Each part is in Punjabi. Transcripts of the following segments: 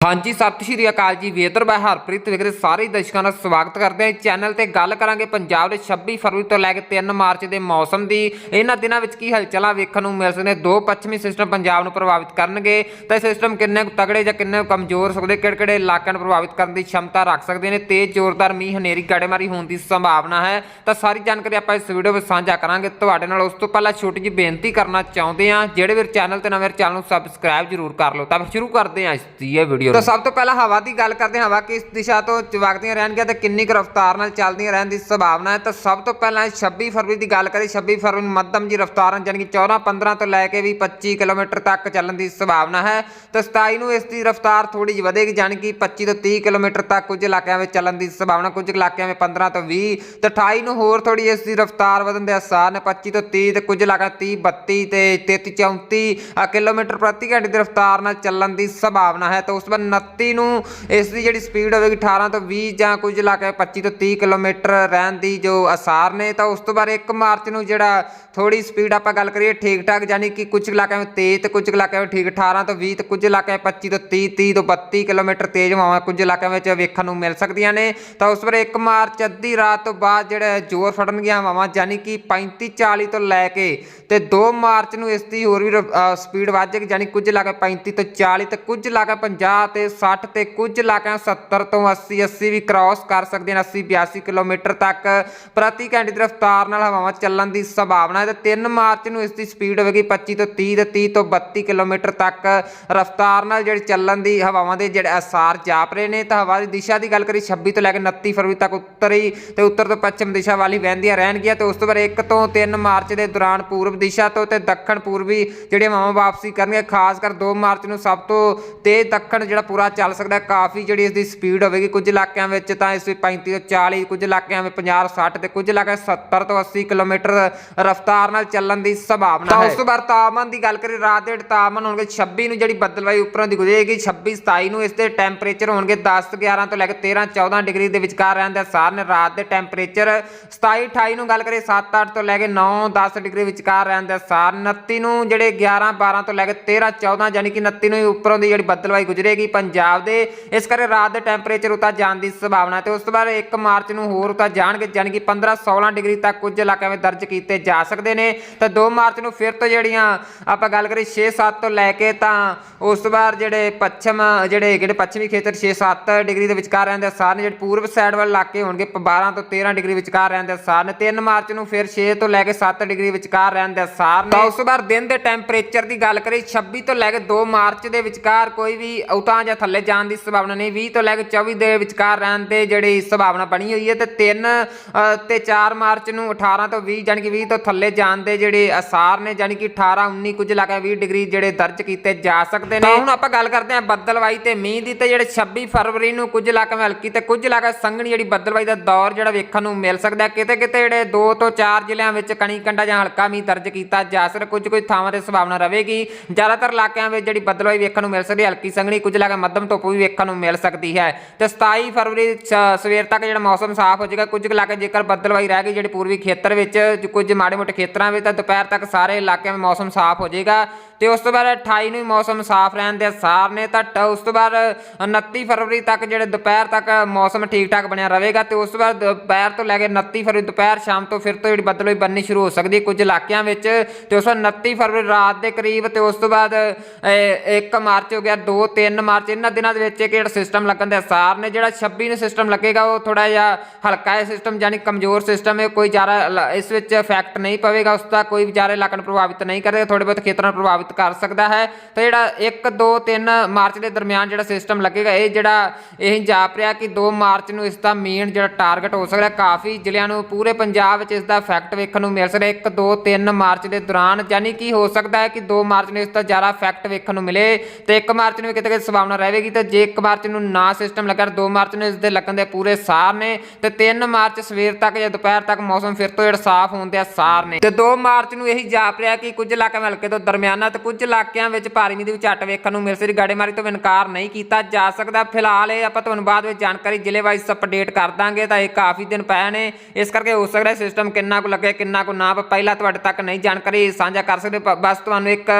ਹਾਂਜੀ, ਸਤਿ ਸ਼੍ਰੀ ਅਕਾਲ ਜੀ। ਵੇਤਰ ਬਾਈ ਹਰਪ੍ਰੀਤ ਵਿਗਰੇ ਸਾਰੇ ਦਰਸ਼ਕਾਂ ਦਾ ਸਵਾਗਤ ਕਰਦੇ ਹਾਂ। ਚੈਨਲ ਤੇ ਗੱਲ ਕਰਾਂਗੇ ਪੰਜਾਬ ਦੇ 26 ਫਰਵਰੀ ਤੋਂ ਲੈ ਕੇ 3 ਮਾਰਚ ਦੇ ਮੌਸਮ ਦੀ। ਇਹਨਾਂ ਦਿਨਾਂ ਵਿੱਚ ਕੀ ਹਲਚਲਾਂ ਵੇਖਣ ਨੂੰ ਮਿਲ ਸਕਦੇ ਦੋ ਪੱਛਮੀ ਸਿਸਟਮ ਪੰਜਾਬ ਨੂੰ ਪ੍ਰਭਾਵਿਤ ਕਰਨਗੇ। ਤੇ ਸਿਸਟਮ ਕਿੰਨੇ ਕੁ ਤਗੜੇ ਜਾਂ ਕਿੰਨੇ ਕੁ ਕਮਜ਼ੋਰ ਸਕਦੇ? ਕਿਹੜੇ-ਕਿਹੜੇ ਇਲਾਕਿਆਂ ਨੂੰ ਪ੍ਰਭਾਵਿਤ ਕਰਨ ਦੀ ਸ਼ਮਤਾ ਰੱਖ ਸਕਦੇ ਨੇ? ਤੇਜ਼ ਜ਼ੋਰਦਾਰ ਮੀਂਹ, ਹਨੇਰੀ, ਗੜੇਮਾਰੀ ਹੋਣ ਦੀ ਸੰਭਾਵਨਾ ਹੈ। ਤਾਂ ਸਾਰੀ ਜਾਣਕਾਰੀ ਆਪਾਂ ਇਸ ਵੀਡੀਓ ਵਿੱਚ ਸਾਂਝਾ ਕਰਾਂਗੇ। ਤੁਹਾਡੇ ਨਾਲ ਉਸ ਤੋਂ ਪਹਿਲਾਂ ਛੋਟੀ ਜਿਹੀ ਬੇਨਤੀ ਕਰਨਾ ਚਾਹੁੰਦੇ ਹਾਂ। ਜਿਹੜੇ ਵੀਰ ਚੈਨਲ ਤੇ ਨਵੇਂ ਚੈਨਲ ਨੂੰ ਸਬਸਕ੍ਰਾਈਬ ਜ਼ਰੂਰ ਕਰ ਲਓ। ਤਾਂ ਫਿਰ ਸ਼ੁਰੂ ਕਰਦੇ ਹਾਂ ਇਸ ਦੀ ਇਹ ਵੀਡੀਓ ਤਾਂ ਸਭ ਤੋਂ ਪਹਿਲਾਂ ਹਵਾ ਦੀ ਗੱਲ ਕਰਦੇ ਹਾਂ, ਹਵਾ ਕਿਸ ਦਿਸ਼ਾ ਤੋਂ ਵਗਦੀਆਂ ਰਹਿਣਗੀਆਂ ਤੇ ਕਿੰਨੀ ਕੁ ਰਫ਼ਤਾਰ ਨਾਲ ਚੱਲਦੀਆਂ ਰਹਿਣ ਦੀ ਸੰਭਾਵਨਾ ਹੈ। ਤਾਂ ਸਭ ਤੋਂ ਪਹਿਲਾਂ 26 ਫਰਵਰੀ ਦੀ ਗੱਲ ਕਰੀ 26 ਫਰਵਰੀ ਨੂੰ ਮੱਧਮ ਜੀ ਰਫ਼ਤਾਰ ਯਾਨੀ ਕਿ 14 15 ਤੋਂ ਲੈ ਕੇ ਵੀ 25 ਕਿਲੋਮੀਟਰ ਤੱਕ ਚੱਲਣ ਦੀ ਸੰਭਾਵਨਾ ਹੈ। ਤਾਂ 27 ਨੂੰ ਇਸ ਦੀ ਰਫ਼ਤਾਰ ਥੋੜੀ ਜਿਹੀ ਵਧੇਗੀ ਯਾਨੀ ਕਿ 25 ਤੋਂ 30 ਕਿਲੋਮੀਟਰ ਤੱਕ ਕੁਝ ਇਲਾਕਿਆਂ ਵਿੱਚ ਚੱਲਣ ਦੀ ਸੰਭਾਵਨਾ, ਕੁਝ ਇਲਾਕਿਆਂ ਵਿੱਚ 15 ਤੋਂ 20 ਤੇ 28 ਨੂੰ ਹੋਰ ਥੋੜੀ ਇਸ ਦੀ ਰਫ਼ਤਾਰ ਵਧਣ ਦੇ ਆਸਾਰ ਨੇ 25 ਤੋਂ 30 ਤੇ ਕੁਝ ਇਲਾਕਿਆਂ 30 32 ਤੇ 33 34 ਕਿਲੋਮੀਟਰ ਪ੍ਰਤੀ ਘੰਟੇ ਦੀ ਰਫ਼ਤਾਰ ਨਾਲ ਚੱਲਣ ਦੀ ਸੰਭਾਵਨਾ ਹੈ। ਤਾਂ ਉਸ 29 ਨੂੰ, ਇਸ ਦੀ ਜਿਹੜੀ ਸਪੀਡ ਹੋਵੇਗੀ 18 ਤੋਂ 20 ਜਾਂ ਕੁਝ ਇਲਾਕੇ 25 ਤੋਂ 30 ਕਿਲੋਮੀਟਰ ਰਹਿਣ ਦੀ ਜੋ ਅਸਾਰ ਨੇ, ਤਾਂ ਉਸ ਤੋਂ ਬਾਅਦ 1 ਮਾਰਚ ਨੂੰ ਜਿਹੜਾ ਥੋੜੀ ਸਪੀਡ ਆਪਾਂ ਗੱਲ ਕਰੀਏ ਠੀਕ ਠਾਕ ਯਾਨੀ ਕਿ ਕੁਝ ਇਲਾਕਿਆਂ ਵਿੱਚ ਤੇਜ਼ ਤੇ ਕੁਝ ਇਲਾਕਿਆਂ ਵਿੱਚ ਠੀਕ 18 ਤੋਂ 20 ਤੇ ਕੁਝ ਇਲਾਕਿਆਂ 25 ਤੋਂ 30 30 ਤੋਂ 32 ਕਿਲੋਮੀਟਰ ਤੇਜ਼ ਹਵਾਵਾਂ ਕੁਝ ਇਲਾਕਿਆਂ ਵਿੱਚ ਵੇਖਣ ਨੂੰ ਮਿਲ ਸਕਦੀਆਂ ਨੇ। ਤਾਂ ਉਸ ਵੇਲੇ 1 ਮਾਰਚ ਅੱਧੀ ਰਾਤ ਤੋਂ ਬਾਅਦ ਜਿਹੜਾ ਜ਼ੋਰ ਫੜਨਗੀਆਂ ਹਵਾਵਾਂ ਯਾਨੀ ਕਿ 35 40 ਤੋਂ ਲੈ ਕੇ ਤੇ 2 ਮਾਰਚ ਨੂੰ ਇਸ ਦੀ ਹੋਰ ਵੀ ਸਪੀਡ ਵੱਧ ਜਾਏਗੀ ਯਾਨੀ ਕੁਝ ਇਲਾਕੇ 35 ਤੋਂ 40 ਤੇ ਕੁਝ ਇਲਾਕੇ 50 ਤੇ 60 ਤੇ ਕੁਝ ਇਲਾਕਿਆਂ 70 ਤੋਂ 80 80 ਵੀ ਕ੍ਰਾਸ ਕਰ ਸਕਦੇ ਨੇ 80 82 ਕਿਲੋਮੀਟਰ ਤੱਕ। ਪ੍ਰਤੀ ਘੰਟੇ ਦੀ ਰਫ਼ਤਾਰ ਨਾਲ ਹਵਾਵਾਂ ਚੱਲਣ ਦੀ ਸੰਭਾਵਨਾ ਹੈ ਤੇ 3 ਮਾਰਚ ਨੂੰ ਇਸ ਦੀ ਸਪੀਡ ਹੋਵੇਗੀ 25 ਤੋਂ 30 ਤੇ 30 ਤੋਂ 32 ਕਿਲੋਮੀਟਰ ਤੱਕ। ਰਫ਼ਤਾਰ ਨਾਲ ਜਿਹੜੀ ਚੱਲਣ ਦੀ ਹਵਾਵਾਂ ਦੇ ਜਿਹੜੇ ਅਸਾਰ ਜਾਪ ਰਹੇ ਨੇ, ਤਾਂ ਹਵਾ ਦੀ ਦਿਸ਼ਾ ਦੀ ਗੱਲ ਕਰੀ 26 ਤੋਂ ਲੈ ਕੇ 29 ਫਰਵਰੀ ਤੱਕ ਉੱਤਰੀ ਤੇ ਉੱਤਰ ਤੋਂ ਪੱਛਮ ਦਿਸ਼ਾ ਵਾਲੀ ਵਹਿੰਦੀਆਂ ਰਹਿਣਗੀਆਂ ਤੇ ਉਸ ਤੋਂ ਬਾਅਦ 1 ਤੋਂ 3 ਮਾਰਚ ਦੇ ਦੌਰਾਨ ਪੂਰਬ ਦਿਸ਼ਾ ਤੋਂ ਤੇ ਦੱਖਣ ਪੂਰਬੀ ਜਿਹੜੀਆਂ ਹਵਾਵਾਂ ਵਾਪਸੀ ਕਰਨਗੀਆਂ, ਖਾਸ ਕਰ 2 ਮਾਰਚ ਨੂੰ ਸਭ ਤੋਂ ਤੇਜ਼ ਦੱਖਣ ਜਿਹੜਾ ਪੂਰਾ ਚੱਲ ਸਕਦਾ। ਕਾਫੀ ਜਿਹੜੀ ਇਸ ਦੀ ਸਪੀਡ ਹੋਵੇਗੀ। ਕੁਝ ਇਲਾਕਿਆਂ ਵਿੱਚ ਤਾਂ ਇਸ ਵਿੱਚ 35 ਤੋਂ 40 ਕੁਝ ਇਲਾਕਿਆਂ ਵਿੱਚ 50 60 ਤੇ ਕੁਝ ਇਲਾਕਿਆਂ 70 ਤੋਂ 80 ਕਿਲੋਮੀਟਰ ਰਫ਼ਤਾਰ ਨਾਲ ਚੱਲਣ ਦੀ ਸੰਭਾਵਨਾ ਹੈ। ਤਾਂ ਉਸ ਤੋਂ ਬਾਅਦ ਤਾਪਮਾਨ ਦੀ ਗੱਲ ਕਰੀ ਰਾਤ ਦੇ ਤਾਪਮਾਨ ਹੋਣਗੇ 26 ਨੂੰ ਜਿਹੜੀ ਬੱਦਲਵਾਈ ਉੱਪਰੋਂ ਦੀ ਗੁਜ਼ਰੇਗੀ 26 27 ਨੂੰ ਇਸ ਦੇ ਟੈਂਪਰੇਚਰ ਹੋਣਗੇ 10 11 ਤੋਂ ਲੈ ਕੇ 13 14 ਡਿਗਰੀ ਦੇ ਵਿਚਕਾਰ ਰਹਿਣ ਦੇ ਅਸਾਰ ਨੇ ਰਾਤ ਦੇ ਟੈਂਪਰੇਚਰ 27 28 ਨੂੰ ਗੱਲ ਕਰੀਏ 7 8 ਤੋਂ ਲੈ ਕੇ 9 10 ਡਿਗਰੀ ਵਿਚਕਾਰ ਰਹਿਣ ਦੇ ਅਸਾਰ 29 ਨੂੰ ਜਿਹੜੇ 11 12 ਤੋਂ ਲੈ ਕੇ 13 14 ਯਾਨੀ ਕਿ 29 ਨੂੰ ਉੱਪਰੋਂ ਦੀ ਜਿਹੜੀ ਬੱਦਲਵਾਈ ਗੁਜ਼ਰੇਗੀ ਪੰਜਾਬ ਦੇ। ਇਸ ਕਰਕੇ ਰਾਤ ਦੇ ਟੈਂਪਰੇਚਰ ਉਤਾਰ ਜਾਣ ਦੀ ਸੰਭਾਵਨਾ ਤੇ ਉਸ ਤੋਂ ਬਾਅਦ 1 ਮਾਰਚ ਨੂੰ ਹੋਰ ਉਤਾਰ ਜਾਣਗੇ ਯਾਨੀ ਕਿ 15 16 ਡਿਗਰੀ ਤੱਕ ਕੁਝ ਇਲਾਕਿਆਂ ਵਿੱਚ ਦਰਜ ਕੀਤੇ ਜਾ ਸਕਦੇ ਨੇ। ਤਾਂ 2 ਮਾਰਚ ਨੂੰ ਫਿਰ ਤੋਂ ਜਿਹੜੀਆਂ ਆਪਾਂ ਗੱਲ ਕਰੀਏ 6 7 ਤੋਂ ਲੈ ਕੇ ਤਾਂ ਉਸ ਤੋਂ ਬਾਅਦ ਜਿਹੜੇ ਪੱਛਮ ਜਿਹੜੇ ਜਿਹੜੇ ਪੱਛਮੀ ਖੇਤਰ 6 7 ਡਿਗਰੀ ਦੇ ਵਿਚਕਾਰ ਰਹਿੰਦੇ ਸਾਰੇ ਜਿਹੜੇ ਪੂਰਬ ਸਾਈਡ ਵਾਲੇ ਇਲਾਕੇ ਹੋਣਗੇ 12 ਤੋਂ 13 ਡਿਗਰੀ ਵਿਚਕਾਰ ਰਹਿੰਦੇ ਸਾਰੇ 3 ਮਾਰਚ ਨੂੰ ਫਿਰ 6 ਤੋਂ ਲੈ ਕੇ 7 ਡਿਗਰੀ ਵਿਚਕਾਰ ਰਹਿੰਦੇ ਸਾਰੇ ਤਾਂ ਉਸ ਤੋਂ ਬਾਅਦ ਦਿਨ ਦੇ ਟੈਂਪਰੇਚਰ ਦੀ ਗੱਲ ਕਰੀਏ 26 ਤੋਂ ਲੈ ਕੇ 2 ਮਾਰਚ ਦੇ ਵਿਚਕਾਰ ਕੋਈ ਵੀ ਉਤਾਂ ਜਾਂ ਥੱਲੇ ਜਾਣ ਦੀ ਸੰਭਾਵਨਾ ਨਹੀਂ। 20 ਤੋਂ ਲੈ ਕੇ 24 ਦੇ ਵਿਚਕਾਰ ਰਹਿਣ ਦੇ ਜਿਹੜੀ ਸੰਭਾਵਨਾ ਬਣੀ ਹੋਈ ਹੈ ਤੇ 3 ਤੇ 4 ਮਾਰਚ ਨੂੰ 18 ਤੋਂ 20 ਜਾਨੀ ਕਿ 20 ਤੋਂ ਥੱਲੇ ਜਾਣ ਦੇ ਜਿਹੜੇ ਅਸਾਰ ਨੇ ਜਾਨੀ ਕਿ 18 19 ਕੁਝ ਇਲਾਕਿਆਂ 20 ਡਿਗਰੀ ਜਿਹੜੇ ਦਰਜ ਕੀਤੇ ਜਾ ਸਕਦੇ ਨੇ। ਹੁਣ ਆਪਾਂ ਗੱਲ ਕਰਦੇ ਹਾਂ ਬੱਦਲਵਾਈ ਤੇ ਮੀਂਹ ਦੀ ਤੇ ਜਿਹੜੇ 26 ਫਰਵਰੀ ਨੂੰ ਕੁਝ ਇਲਾਕਿਆਂ ਵਿੱਚ ਹਲਕੀ ਤੇ ਕੁਝ ਇਲਾਕਾ ਸੰਘਣੀ ਜਿਹੜੀ ਬੱਦਲਵਾਈ ਦਾ ਦੌਰ ਜਿਹੜਾ ਵੇਖਣ ਨੂੰ ਮਿਲ ਸਕਦਾ ਹੈ। ਕਿਤੇ ਕਿਤੇ ਜਿਹੜੇ 2 ਤੋਂ 4 ਜ਼ਿਲ੍ਹਿਆਂ ਵਿੱਚ ਕਣੀ ਕੰਡਾ ਜਾਂ ਹਲਕਾ ਮੀਂਹ ਦਰਜ ਕੀਤਾ ਜਾ ਸਕਦਾ ਕੁਝ ਕੁਝ ਥਾਵਾਂ ਤੇ ਸੰਭਾਵਨਾ ਰਹੇਗੀ। ਜ਼ਿਆਦਾਤਰ ਇਲਾਕਿਆਂ ਵਿੱਚ ਜਿਹੜੀ ਬੱਦਲਵਾਈ ਵੇਖਣ ਨੂੰ ਮਿਲ ਸਕਦੀ ਹੈ ਹਲਕੀ ਸੰਘਣੀ ਕੁਝ ਇਲਾਕਾ ਮੱਧਮ ਧੁੱਪ ਵੀ ਵੇਖਣ ਨੂੰ ਮਿਲ ਸਕਦੀ ਹੈ। ਤੇ 27 ਫਰਵਰੀ ਸਵੇਰ ਤੱਕ ਜਿਹੜਾ ਮੌਸਮ ਸਾਫ਼ ਹੋ ਜਾਏਗਾ। ਕੁਝ ਇਲਾਕੇ ਜੇਕਰ ਬੱਦਲਵਾਈ ਰਹਿ ਗਈ, ਜਿਹੜੇ ਪੂਰਬੀ ਖੇਤਰ ਵਿੱਚ ਜੋ ਕੁਝ ਮਾੜੇ ਮੋਟੇ ਖੇਤਰਾਂ ਵਿੱਚ, ਤਾਂ ਦੁਪਹਿਰ ਤੱਕ ਸਾਰੇ ਇਲਾਕਿਆਂ ਵਿੱਚ ਮੌਸਮ ਸਾਫ਼ ਹੋ ਜਾਏਗਾ। ਤੇ ਉਸ ਤੋਂ ਬਾਅਦ 28 ਨੂੰ ਮੌਸਮ ਸਾਫ਼ ਰਹਿਣ ਦੇ ਅਸਾਰ ਨੇ, ਤਾਂ ਟ- ਉਸ ਤੋਂ ਬਾਅਦ 29 ਫਰਵਰੀ ਤੱਕ ਜਿਹੜੇ ਦੁਪਹਿਰ ਤੱਕ ਮੌਸਮ ਠੀਕ ਠਾਕ ਬਣਿਆ ਰਹੇਗਾ। ਤੇ ਉਸ ਤੋਂ ਬਾਅਦ ਦੁਪਹਿਰ ਤੋਂ ਲੈ ਕੇ 29 ਫਰਵਰੀ, ਦੁਪਹਿਰ, ਸ਼ਾਮ ਤੋਂ ਫਿਰ ਤੋਂ ਜਿਹੜੀ ਬੱਦਲਵਾਈ ਬਣਨੀ ਸ਼ੁਰੂ ਹੋ ਸਕਦੀ ਹੈ ਕੁਝ ਇਲਾਕਿਆਂ ਵਿੱਚ। ਤੇ ਉਸ ਤੋਂ ਬਾਅਦ 29 ਫਰਵਰੀ ਰਾਤ ਦੇ ਕਰੀਬ, ਤੇ ਉਸ ਤੋਂ ਬਾਅਦ 1 ਮਾਰਚ ਹੋ ਗਿਆ 2 3 ਮਾਰਚ ਇਹਨਾਂ ਦਿਨਾਂ ਦੇ ਵਿੱਚ ਇੱਕ ਜਿਹੜਾ ਸਿਸਟਮ ਲੱਗਣ ਦੇ ਅਸਾਰ ਨੇ ਜਿਹੜਾ 26 ਨੂੰ ਸਿਸਟਮ ਲੱਗੇਗਾ, ਉਹ ਥੋੜਾ ਜਿਹਾ ਹਲਕਾ ਹੈ ਸਿਸਟਮ ਯਾਨੀ ਕਮਜ਼ੋਰ ਸਿਸਟਮ ਹੈ ਕੋਈ ਜ਼ਿਆਦਾ ਇਸ ਵਿੱਚ ਇਫੈਕਟ ਨਹੀਂ ਪਵੇਗਾ, ਉਸ ਦਾ ਕੋਈ ਵਿਚਾਰੇ ਇਲਾਕੇ ਨੂੰ ਪ੍ਰਭਾਵਿਤ ਨਹੀਂ ਕਰੇਗਾ ਥੋੜੇ ਬਹੁਤ ਖੇਤਰਾਂ ਨੂੰ ਪ੍ਰਭਾਵਿਤ ਕਰ ਸਕਦਾ ਹੈ। ਤਾਂ ਜਿਹੜਾ 1 2 3 ਮਾਰਚ ਦੇ ਦਰਮਿਆਨ ਜਿਹੜਾ ਸਿਸਟਮ ਲੱਗੇਗਾ, ਇਹ ਜਿਹੜਾ ਇਹ ਜਾਪ ਰਿਹਾ ਕਿ 2 ਮਾਰਚ ਨੂੰ ਇਸ ਦਾ ਮੇਨ ਜਿਹੜਾ ਟਾਰਗੇਟ ਹੋ ਸਕਦਾ ਕਾਫੀ ਜ਼ਿਲ੍ਹਿਆਂ ਨੂੰ, ਪੂਰੇ ਪੰਜਾਬ ਵਿੱਚ ਇਸ ਦਾ ਇਫੈਕਟ ਵੇਖਣ ਨੂੰ ਮਿਲ ਸਕਦਾ 1 2 3 ਮਾਰਚ ਦੇ ਦੌਰਾਨ ਯਾਨੀ ਕਿ ਹੋ ਸਕਦਾ ਹੈ ਕਿ 2 ਮਾਰਚ ਨੂੰ ਇਸ ਦਾ ਜ਼ਿਆਦਾ ਇਫੈਕਟ ਵੇਖਣ ਨੂੰ ਮਿਲੇ ਤੇ 1 ਮਾਰਚ ਨੂੰ ਵੀ ਕਿਤੇ ਕਿਤੇ ਸੰਭਾਵਨਾ ਰਹੇਗੀ ਤੇ ਜੇ 1 ਮਾਰਚ ਨੂੰ ਨਾ ਸਿਸਟਮ ਲੱਗਾ 2 ਮਾਰਚ ਨੂੰ ਇਸ ਦੇ ਲੱਗਣ ਦੇ ਪੂਰੇ ਸਾਰ ਨੇ ਤੇ 3 ਮਾਰਚ ਸਵੇਰ ਤੱਕ ਜਾਂ ਦੁਪਹਿਰ ਤੱਕ ਮੌਸਮ ਫਿਰ ਤੋਂ ਜਿਹੜਾ ਸਾਫ਼ ਹੋਣ ਦੇ ਸਾਰ ਨੇ। ਤੇ 2 ਮਾਰਚ ਨੂੰ ਇਹੀ ਜਾਪ ਰਿਹਾ ਕਿ ਕੁਝ ਇਲਾਕਿਆਂ ਹਲਕੇ ਤੋਂ ਦਰਮਿਆਨਾ ਤੇ ਕੁਝ ਇਲਾਕਿਆਂ ਵਿੱਚ ਭਾਰੀ ਮੀਂਹ ਦੀ ਵੀ ਝੱਟ ਵੇਖਣ ਨੂੰ ਮਿਲ ਸਕਦੀ ਗਾੜੇਮਾਰੀ ਤੋਂ ਇਨਕਾਰ ਨਹੀਂ ਕੀਤਾ ਜਾ ਸਕਦਾ। ਫਿਲਹਾਲ ਇਹ ਆਪਾਂ ਤੁਹਾਨੂੰ ਬਾਅਦ ਵਿੱਚ ਜਾਣਕਾਰੀ ਜ਼ਿਲ੍ਹੇ ਵਾਈਜ਼ ਅਪਡੇਟ ਕਰ ਦਾਂਗੇ ਤਾਂ ਇਹ ਕਾਫੀ ਦਿਨ ਪਏ ਨੇ। ਇਸ ਕਰਕੇ ਹੋ ਸਕਦਾ ਸਿਸਟਮ ਕਿੰਨਾ ਕੁ ਲੱਗੇ, ਕਿੰਨਾ ਕੁ ਨਾ ਪਹਿਲਾਂ ਤੁਹਾਡੇ ਤੱਕ ਨਹੀਂ ਜਾਣਕਾਰੀ ਸਾਂਝਾ ਕਰ ਸਕਦੇ। ਬਸ ਤੁਹਾਨੂੰ ਇੱਕ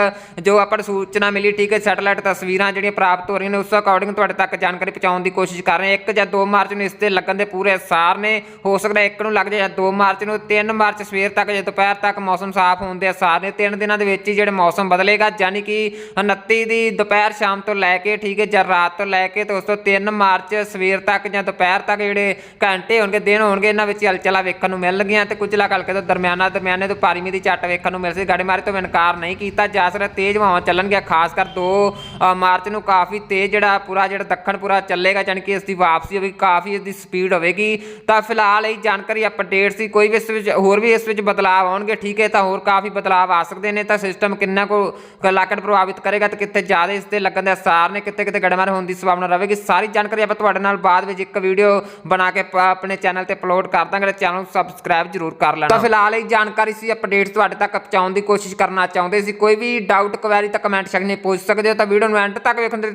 ਜੋ ਆਪਾਂ ਨੂੰ ਸੂਚਨਾ ਮਿਲੀ, ਠੀਕ ਹੈ, ਸੈਟਲਾਈਟ ਤਸਵੀਰਾਂ ਜਿਹੜੀਆਂ ਪ੍ਰਾਪਤ ਪ੍ਰਾਪਤ ਹੋ ਰਹੀਆਂ ਨੇ ਉਸ ਅਕੋਰਡਿੰਗ ਤੁਹਾਡੇ ਤੱਕ ਜਾਣਕਾਰੀ ਪਹੁੰਚਾਉਣ ਦੀ ਕੋਸ਼ਿਸ਼ ਕਰ ਰਹੇ ਹਾਂ। 1 ਜਾਂ 2 ਮਾਰਚ ਨੂੰ ਇਸ ਤੇ ਲੱਗਣ ਦੇ ਪੂਰੇ ਅਸਾਰ ਨੇ। ਹੋ ਸਕਦਾ ਇੱਕ ਨੂੰ ਲੱਗ ਜਾਏ ਜਾਂ 2 ਮਾਰਚ ਨੂੰ। 3 ਮਾਰਚ ਸਵੇਰ ਤੱਕ ਜਾਂ ਦੁਪਹਿਰ ਤੱਕ ਮੌਸਮ ਸਾਫ਼ ਹੋਣ ਦੇ ਅਸਾਰ ਨੇ। ਤਿੰਨ ਦਿਨਾਂ ਦੇ ਵਿੱਚ ਹੀ ਜਿਹੜੇ ਮੌਸਮ ਬਦਲੇਗਾ ਯਾਨੀ ਕਿ 29 ਦੀ ਦੁਪਹਿਰ ਸ਼ਾਮ ਤੋਂ ਲੈ ਕੇ, ਠੀਕ ਹੈ, ਜਾਂ ਰਾਤ ਤੋਂ ਲੈ ਕੇ ਤੇ ਉਸ ਤੋਂ 3 ਮਾਰਚ ਸਵੇਰ ਤੱਕ ਜਾਂ ਦੁਪਹਿਰ ਤੱਕ ਜਿਹੜੇ ਘੰਟੇ ਹੋਣਗੇ, ਦਿਨ ਹੋਣਗੇ, ਇਹਨਾਂ ਵਿੱਚ ਹਲਚਲਾ ਵੇਖਣ ਨੂੰ ਮਿਲਣਗੀਆਂ ਤੇ ਕੁਝ ਇਲਾਕਾ ਹਲਕੇ ਤੋਂ ਦਰਮਿਆਨਾ ਦਰਮਿਆਨੇ ਤੋਂ ਭਾਰੀ ਦੀ ਝੱਟ ਵੇਖਣ ਨੂੰ ਮਿਲ ਸਕਦੀ ਗੜੇਮਾਰੀ ਤੋਂ ਇਨਕਾਰ ਨਹੀਂ ਕੀਤਾ ਜਾ ਸਕਦਾ। ਤੇਜ਼ ਹਵਾਵਾਂ ਚੱਲਣਗੀਆਂ, ਖਾਸ ਕਰ 2 ਮਾਰਚ ਨੂੰ ਕਾਫੀ ਤੇਜ਼ ਜਿਹੜਾ ਪੂਰਾ ਜਿਹੜਾ ਦੱਖਣ ਪੂਰਾ ਚੱਲੇਗਾ ਯਾਨੀ ਕਿ ਇਸ ਦੀ ਵਾਪਸੀ ਹੋਵੇਗੀ, ਕਾਫੀ ਇਸ ਦੀ ਸਪੀਡ ਹੋਵੇਗੀ। ਤਾਂ ਫਿਲਹਾਲ ਇਹ ਜਾਣਕਾਰੀ ਅਪਡੇਟ ਸੀ, ਕੋਈ ਵੀ ਇਸ ਵਿੱਚ, ਹੋਰ ਵੀ ਇਸ ਵਿੱਚ ਬਦਲਾਅ ਆਉਣਗੇ, ਠੀਕ ਹੈ, ਤਾਂ ਹੋਰ ਕਾਫੀ ਬਦਲਾਅ ਆ ਸਕਦੇ ਨੇ, ਤਾਂ ਸਿਸਟਮ ਕਿੰਨਾ ਕੋ ਲਾਕਟ ਪ੍ਰਭਾਵਿਤ ਕਰੇਗਾ ਤੇ ਕਿੱਥੇ ਜ਼ਿਆਦਾ ਇਸ ਤੇ ਲੱਗਣ ਦੇ ਅਸਾਰ ਨੇ, ਕਿੱਥੇ ਕਿਤੇ ਗੜਮਾਰ ਹੋਣ ਦੀ ਸੰਭਾਵਨਾ ਰਹੇਗੀ। ਸਾਰੀ ਜਾਣਕਾਰੀ ਆਪਾਂ ਤੁਹਾਡੇ ਨਾਲ ਬਾਅਦ ਵਿੱਚ ਇੱਕ ਵੀਡੀਓ ਬਣਾ ਕੇ ਆਪਣੇ ਚੈਨਲ ਤੇ ਅਪਲੋਡ ਕਰ ਦਾਂਗੇ ਚੈਨਲ ਨੂੰ ਸਬਸਕ੍ਰਾਈਬ ਜ਼ਰੂਰ ਕਰ ਲੈਣਾ। ਤਾਂ ਫਿਲਹਾਲ ਇਹ ਜਾਣਕਾਰੀ ਸੀ ਅਪਡੇਟਸ ਤੁਹਾਡੇ ਤੱਕ ਪਹੁੰਚਾਉਣ ਦੀ ਕੋਸ਼ਿਸ਼ ਕਰਨਾ ਚਾਹੁੰਦੇ ਸੀ। ਕੋਈ ਵੀ ਡਾਊਟ ਕੁਐਰੀ ਤਾਂ ਕਮੈਂਟ ਸੈਕਸ਼ਨ ਵਿੱਚ ਪੁੱਛ ਸਕਦੇ ਹੋ, ਤਾਂ ਵੀਡੀਓ ਨੂੰ ਐਂਡ ਤੱਕ ਵੇਖਣ ਦੇ ਲਈ